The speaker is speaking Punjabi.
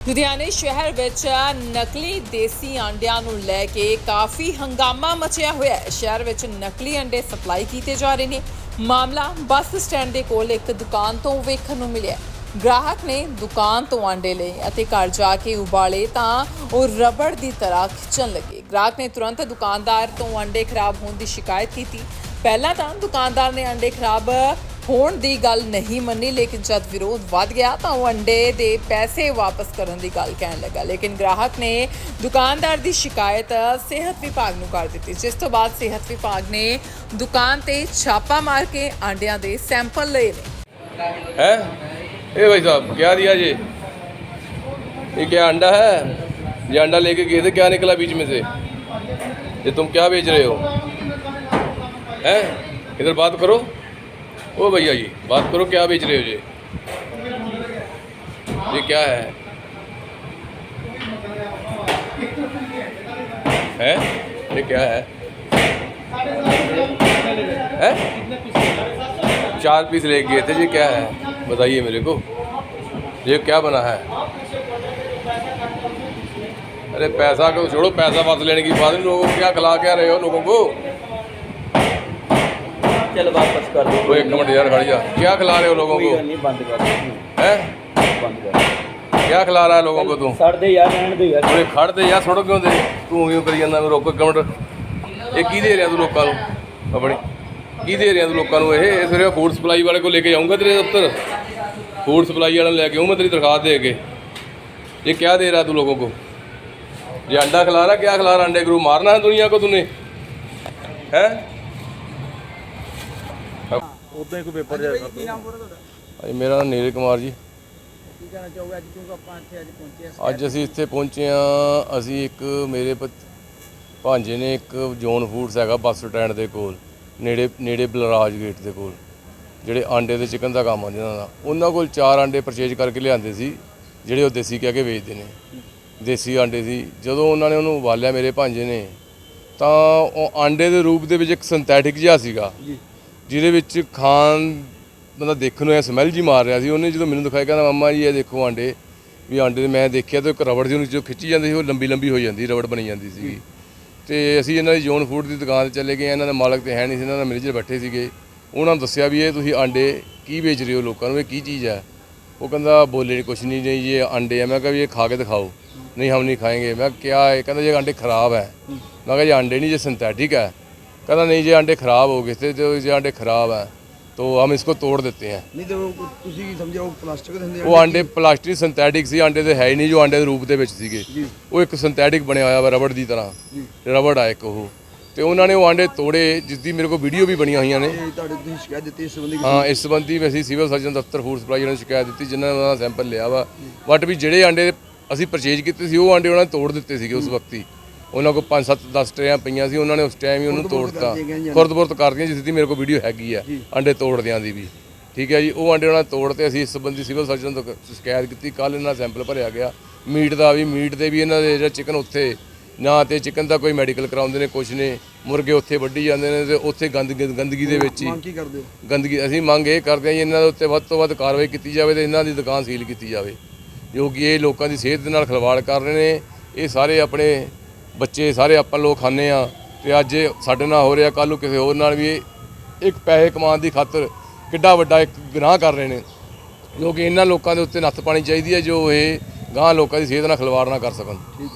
ਲੁਧਿਆਣੇ ਸ਼ਹਿਰ ਵਿੱਚ ਨਕਲੀ ਦੇਸੀ ਆਂਡਿਆਂ ਨੂੰ ਲੈ ਕੇ ਕਾਫੀ ਹੰਗਾਮਾ ਮਚਿਆ ਹੋਇਆ ਹੈ। ਸ਼ਹਿਰ ਵਿੱਚ ਨਕਲੀ ਅੰਡੇ ਸਪਲਾਈ ਕੀਤੇ ਜਾ ਰਹੇ ਨੇ। ਮਾਮਲਾ ਬੱਸ ਸਟੈਂਡ ਦੇ ਕੋਲ ਇੱਕ ਦੁਕਾਨ ਤੋਂ ਵੇਖਣ ਨੂੰ ਮਿਲਿਆ ਗ੍ਰਾਹਕ ਨੇ ਦੁਕਾਨ ਤੋਂ ਆਂਡੇ ਲਏ ਅਤੇ ਘਰ ਜਾ ਕੇ ਉਬਾਲੇ ਤਾਂ ਉਹ ਰਬੜ ਦੀ ਤਰ੍ਹਾਂ ਖਿੱਚਣ ਲੱਗੇ। ਗ੍ਰਾਹਕ ਨੇ ਤੁਰੰਤ ਦੁਕਾਨਦਾਰ ਤੋਂ ਆਂਡੇ ਖਰਾਬ ਹੋਣ ਦੀ ਸ਼ਿਕਾਇਤ ਕੀਤੀ। ਪਹਿਲਾਂ ਤਾਂ ਦੁਕਾਨਦਾਰ ਨੇ ਆਂਡੇ ਖਰਾਬ ਹੋਣ ਦੀ ਗੱਲ ਨਹੀਂ ਮੰਨੀ ਲੇਕਿਨ ਜਦ ਵਿਰੋਧ ਵੱਧ ਗਿਆ ਤਾਂ ਉਹ ਅੰਡੇ ਦੇ ਪੈਸੇ ਵਾਪਸ ਕਰਨ ਦੀ ਗੱਲ ਕਹਿਣ ਲੱਗਾ ਲੇਕਿਨ ਗ੍ਰਾਹਕ ਨੇ ਦੁਕਾਨਦਾਰ ਦੀ ਸ਼ਿਕਾਇਤ ਸਿਹਤ ਵਿਭਾਗ ਨੂੰ ਕਰ ਦਿੱਤੀ ਜਿਸ ਤੋਂ ਬਾਅਦ ਸਿਹਤ ਵਿਭਾਗ ਨੇ ਦੁਕਾਨ ਤੇ ਛਾਪਾ ਮਾਰ ਕੇ ਆਂਡਿਆਂ ਦੇ ਸੈਂਪਲ ਲਏ ਨੇ है ए भाई साहब क्या दिया ये ये क्या अंडा है ये अंडा लेके गए थे क्या निकला बीच में से ये तुम क्या बेच रहे हो हैं इधर बात करो ओ भैया जी, बात करो, क्या बेच रहे हो जी? ये क्या है? है? ये क्या है? है? चार पीस ले गए थे ये क्या है? बताइए मेरे को। ये क्या बना है? अरे पैसा को छोड़ो? पैसा वापस लेने की बात नहीं, लोगों को क्या खिला क्या रहे हो, लोगों को? चल वापस कर दो वो एक मिनट यार खड़ी जा क्या खिला रहे हो लोगों कोई को गल नहीं बंद कर दो है बंद कर दो। क्या खिला रहा है ਰਹਿਣ ਦੇ ਯਾਰ। ਉਰੇ ਖੜ ਯਾਰ ਸੁੱਟ ਕਿਉਂ ਦੇ? ਤੂੰ ਕਿਉਂ ਕਰੀ ਜਾਂਦਾ ਰੋਕ ਇੱਕ ਮਿੰਟ। ਇਹ ਕੀ ਦੇ ਰਿਹਾ ਤੂੰ ਲੋਕਾਂ ਨੂੰ? ਆਪਣੇ। ਕੀ ਦੇ ਰਿਹਾ ਤੂੰ ਲੋਕਾਂ ਨੂੰ ਇਹ? ਇਹ ਸਿਰੇ ਫੂਡ ਸਪਲਾਈ ਵਾਲੇ ਕੋਲ ਲੈ ਕੇ ਜਾਊਂਗਾ ਤੇਰੇ ਦਫ਼ਤਰ ਫੂਡ ਸਪਲਾਈ ਵਾਲੇ ਨੂੰ ਲੈ ਕੇ ਆਊਂ ਮੈਂ ਤੇਰੀ ਦਰਖਾਸਤ ਦੇ ਕੇ। ਇਹ ਕਿਆ ਦੇ ਰਿਹਾ ਤੂੰ ਲੋਕਾਂ ਕੋ ये अंडा खिला रहा क्या खिला रहा अंडे गुरु मारना है दुनिया को तूने है ਉਦਾਂ ਹੀ ਕੋਈ ਪੇਪਰ ਜਾ ਕਰ ਦੋ ਹਾਂਜੀ ਮੇਰਾ ਨਾਮ ਨੀਰਜ ਕੁਮਾਰ ਜੀ। ਕੀ ਕਹਿਣਾ ਚਾਹੋਗੇ ਅੱਜ? ਕਿਉਂਕਿ ਆਪਾਂ ਇੱਥੇ ਅੱਜ ਪਹੁੰਚੇ ਆ ਅੱਜ ਅਸੀਂ ਇੱਥੇ ਪਹੁੰਚੇ ਹਾਂ। ਅਸੀਂ ਇੱਕ ਮੇਰੇ ਪ- ਭਾਂਜੇ ਨੇ ਇੱਕ ਜੋਨ ਫੂਡਸ ਹੈਗਾ ਬੱਸ ਸਟੈਂਡ ਦੇ ਕੋਲ ਨੇੜੇ ਨੇੜੇ ਬਲਰਾਜ ਗੇਟ ਦੇ ਕੋਲ ਜਿਹੜੇ ਆਂਡੇ ਤੇ ਚਿਕਨ ਦਾ ਕੰਮ ਆ ਜਿਹਨਾਂ ਦਾ। ਉਹਨਾਂ ਕੋਲ ਚਾਰ ਆਂਡੇ ਪਰਚੇਜ ਕਰਕੇ ਲਿਆਂਦੇ ਸੀ ਜਿਹੜੇ ਉਹ ਦੇਸੀ ਕਹਿ ਕੇ ਵੇਚਦੇ ਨੇ। ਦੇਸੀ ਆਂਡੇ ਸੀ। ਜਦੋਂ ਉਹਨਾਂ ਨੇ ਉਹਨੂੰ ਉਬਾਲਿਆ ਮੇਰੇ ਭਾਂਜੇ ਨੇ ਤਾਂ ਉਹ ਆਂਡੇ ਦੇ ਰੂਪ ਦੇ ਵਿੱਚ ਇੱਕ ਸਿੰਥੈਟਿਕ ਜਿਹਾ ਸੀਗਾ। ਜੀ। ਜਿਹਦੇ ਵਿੱਚ ਖਾਨ ਮਤਲਬ ਦੇਖਣ ਨੂੰ ਇਹ ਸਮੈਲ ਜੀ ਮਾਰ ਰਿਹਾ ਸੀ। ਉਹਨੇ ਜਦੋਂ ਮੈਨੂੰ ਦਿਖਾਇਆ, ਕਹਿੰਦਾ, ਮਾਮਾ ਜੀ, ਇਹ ਦੇਖੋ ਆਂਡੇ। ਵੀ ਆਂਡੇ ਮੈਂ ਦੇਖਿਆ ਤੇ ਇੱਕ ਰਬੜ ਜਿਹੀ ਉਹਨੂੰ ਜੋ ਖਿੱਚੀ ਜਾਂਦੀ ਸੀ, ਉਹ ਲੰਬੀ ਲੰਬੀ ਹੋ ਜਾਂਦੀ, ਰਬੜ ਬਣੀ ਜਾਂਦੀ ਸੀ ਤੇ ਅਸੀਂ ਇਹਨਾਂ ਦੀ ਜੋਨ ਫੂਡ ਦੀ ਦੁਕਾਨ ਤੇ ਚਲੇ ਗਏ। ਇਹਨਾਂ ਦਾ ਮਾਲਕ ਤੇ ਹੈ ਨਹੀਂ ਸੀ, ਇਹਨਾਂ ਦਾ ਮੈਨੇਜਰ ਬੈਠੇ ਸੀਗੇ। ਉਹਨਾਂ ਨੂੰ ਦੱਸਿਆ ਵੀ ਇਹ ਤੁਸੀਂ ਆਂਡੇ ਕੀ ਵੇਚ ਰਹੇ ਹੋ ਲੋਕਾਂ ਨੂੰ? ਇਹ ਕੀ ਚੀਜ਼ ਹੈ ਉਹ ਕਹਿੰਦਾ, ਬੋਲੇ ਕੁਛ ਨਹੀਂ ਨਹੀਂ, ਇਹ ਆਂਡੇ ਆ। ਮੈਂ ਕਿਹਾ ਵੀ ਇਹ ਖਾ ਕੇ ਦਿਖਾਓ। ਨਹੀਂ, ਹਮ ਨਹੀਂ ਖਾਏਂਗੇ। ਮੈਂ ਕਿਹਾ ਇਹ? ਕਹਿੰਦਾ, ਜੇ ਆਂਡੇ ਖਰਾਬ ਹੈ ਮੈਂ ਕਿਹਾ, ਜੇ ਆਂਡੇ ਨਹੀਂ, ਜੇ ਸਿੰਥੈਟਿਕ ਹੈ कहता नहीं ये अंडे खराब हो गए थे तो ये अंडे खराब हैं तो हम इसको तोड़ देते हैं ਨਹੀਂ ਤੇ ਉਹ ਤੁਸੀਂ ਕੀ ਸਮਝਿਆ ਉਹ ਪਲਾਸਟਿਕ ਦੇ ਹੁੰਦੇ ਉਹ ਆਂਡੇ ਪਲਾਸਟਿਕ ਸਿੰਥੈਟਿਕ ਸੀ ਆਂਡੇ ਦੇ ਹੈ ਹੀ ਨਹੀਂ ਜੋ ਆਂਡੇ ਦੇ ਰੂਪ ਦੇ ਵਿੱਚ ਸੀਗੇ ਉਹ ਇੱਕ ਸਿੰਥੈਟਿਕ ਬਣਿਆ ਹੋਇਆ ਵਾ ਰਬੜ ਦੀ ਤਰ੍ਹਾਂ ਰਬੜ ਆ ਇੱਕ ਉਹ ਤੇ ਉਹਨਾਂ ਨੇ ਉਹ ਆਂਡੇ ਤੋੜੇ ਜਿਸ ਦੀ ਮੇਰੇ ਕੋਲ ਵੀਡੀਓ ਵੀ ਬਣੀਆਂ ਹੋਈਆਂ ਨੇ ਇਹ ਤੁਹਾਡੇ ਤੁਸੀਂ ਸ਼ਿਕਾਇਤ ਦਿੱਤੀ ਇਸ ਸੰਬੰਧੀ ਹਾਂ ਇਸ ਸੰਬੰਧੀ ਵੀ ਅਸੀਂ ਸਿਵਲ ਸਰਜਨ ਦਫ਼ਤਰ ਫੂਡ ਸਪਲਾਈ ਨੂੰ ਸ਼ਿਕਾਇਤ ਦਿੱਤੀ ਜਿਨ੍ਹਾਂ ਨੇ ਉਹਨਾਂ ਦਾ ਸੈਂਪਲ ਲਿਆ ਵਾ ਬਟ ਵੀ ਜਿਹੜੇ ਆਂਡੇ ਅਸੀਂ ਪਰਚੇਜ ਕੀਤੇ ਸੀ ਉਹ ਆਂਡੇ ਉਹਨਾਂ ਨੇ ਤੋੜ ਦਿੱਤੇ ਸੀਗੇ ਉਸ ਵਕਤ ਹੀ ਉਹਨਾਂ ਕੋਲ 5 7 10 ਟਰੇਆਂ ਪਈਆਂ ਸੀ ਉਹਨਾਂ ਨੇ ਉਸ ਟਾਈਮ ਹੀ ਉਹਨੂੰ ਤੋੜਤਾ। ਖੁਰਦ-ਬੁਰਦ ਕਰਦੀਆਂ ਜਿਸ ਦੀ ਮੇਰੇ ਕੋਲ ਵੀਡੀਓ ਹੈਗੀ ਆ ਆਂਡੇ ਤੋੜਦਿਆਂ ਦੀ ਵੀ। ਠੀਕ ਹੈ ਜੀ ਉਹ ਆਂਡੇ ਉਹਨਾਂ ਨੇ ਤੋੜਤੇ ਅਸੀਂ ਇਸ ਸੰਬੰਧੀ ਸਿਵਲ ਸਰਜਨ ਤੋਂ ਸ਼ਿਕਾਇਤ ਕੀਤੀ। ਕੱਲ ਇਹਨਾਂ ਸੈਂਪਲ ਭਰਿਆ ਗਿਆ। ਮੀਟ ਦਾ ਵੀ ਮੀਟ ਦੇ ਵੀ ਇਹਨਾਂ ਦੇ ਜਿਹੜਾ ਚਿਕਨ ਉੱਥੇ ਨਾ ਤੇ ਚਿਕਨ ਦਾ ਕੋਈ ਮੈਡੀਕਲ ਕਰਾਉਂਦੇ ਨੇ ਕੁਛ ਨੇ। ਮੁਰਗੇ ਉੱਥੇ ਵੱਢੀ ਜਾਂਦੇ ਨੇ ਤੇ ਉੱਥੇ ਗੰਦਗੀ ਗੰਦਗੀ ਦੇ ਵਿੱਚ ਹੀ। ਮੰਗ ਕੀ ਕਰਦੇ ਹੋ? ਗੰਦਗੀ ਅਸੀਂ ਮੰਗ ਇਹ ਕਰਦੇ ਹਾਂ ਜੀ ਇਹਨਾਂ ਦੇ ਉੱਤੇ ਵੱਧ ਤੋਂ ਵੱਧ ਕਾਰਵਾਈ ਕੀਤੀ ਜਾਵੇ ਤੇ ਇਹਨਾਂ ਦੀ ਦੁਕਾਨ ਸੀਲ ਕੀਤੀ ਜਾਵੇ। ਜੋ ਕਿ ਇਹ ਲੋਕਾਂ ਦੀ ਸਿਹਤ ਦੇ ਨਾਲ ਖਿਲਵਾੜ ਕਰ ਰਹੇ ਨੇ। ਇਹ ਸਾਰੇ ਆਪਣੇ ਬੱਚੇ ਸਾਰੇ ਆਪਾਂ ਲੋਕ ਖਾਂਦੇ ਆ ਤੇ ਅੱਜ ਇਹ ਸਾਡੇ ਨਾਲ ਹੋ ਰਿਹਾ ਕੱਲ ਨੂੰ ਕਿਸੇ ਹੋਰ ਨਾਲ ਵੀ ਇਹ ਇੱਕ ਪੈਸੇ ਕਮਾਉਣ ਦੀ ਖਾਤਰ ਕਿੱਡਾ ਵੱਡਾ ਇੱਕ ਗੁਨਾਹ ਕਰ ਰਹੇ ਨੇ। ਜੋ ਕਿ ਇਹਨਾਂ ਲੋਕਾਂ ਦੇ ਉੱਤੇ ਨੱਥ ਪਾਣੀ ਚਾਹੀਦੀ ਹੈ, ਜੋ ਇਹ ਗਾਂ ਲੋਕਾਂ ਦੀ ਸਿਹਤ ਨਾਲ ਖਿਲਵਾੜ ਨਾ ਕਰ ਸਕਣ। ਠੀਕ।